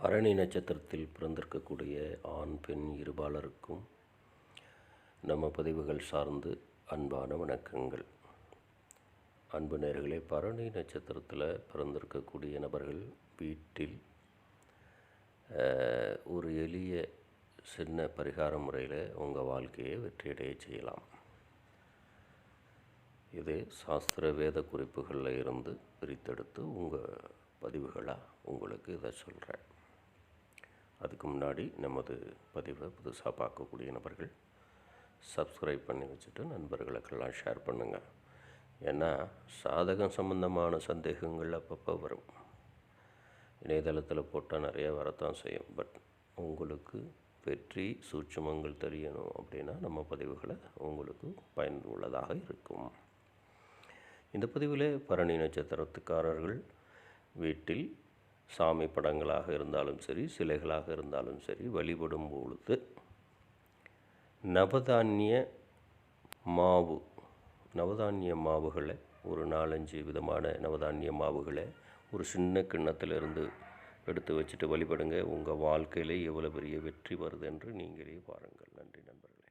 பரணி நட்சத்திரத்தில் பிறந்திருக்கக்கூடிய ஆண் பெண் இருபாலருக்கும் நம்ம பதிவுகள் சார்ந்து அன்பான வணக்கங்கள். அன்பு நேர்களே பரணி நட்சத்திரத்தில் பிறந்திருக்கக்கூடிய நபர்கள் வீட்டில் ஒரு எளிய சின்ன பரிகார முறையில் உங்கள் வாழ்க்கையை வெற்றியடைய செய்யலாம். இது சாஸ்திர வேத குறிப்புகளில் இருந்து பிரித்தெடுத்து உங்கள் பதிவுகளாக உங்களுக்கு இதை சொல்கிறேன் அதுக்கு முன்னாடி நமது பதிவை புதுசாக பார்க்கக்கூடிய நபர்கள் சப்ஸ்கிரைப் பண்ணி வச்சுட்டு நண்பர்களுக்கெல்லாம் ஷேர் பண்ணுங்கள் ஏன்னா சாதகம் சம்பந்தமான சந்தேகங்கள் அப்பப்போ வரும். இணையதளத்தில் போட்டால் நிறைய வரத்தான் செய்யும். பட் உங்களுக்கு வெற்றி சூட்சமங்கள் தெரியணும் அப்படின்னா நம்ம பதிவுகளை உங்களுக்கு பயனுள்ளதாக இருக்கும். இந்த பதிவில் பரணி நட்சத்திரத்துக்காரர்கள் வீட்டில் சாமி படங்களாக இருந்தாலும் சரி சிலைகளாக இருந்தாலும் சரி வழிபடும் பொழுது நவதானிய மாவு நவதானிய மாவுகளை ஒரு நாலஞ்சு விதமான நவதானிய மாவுகளை ஒரு சின்ன கிண்ணத்திலிருந்து எடுத்து வச்சுட்டு வழிபடுங்க. உங்கள் வாழ்க்கையிலே எவ்வளோ பெரிய வெற்றி வருது என்று நீங்களே பாருங்கள். நன்றி நண்பர்களே.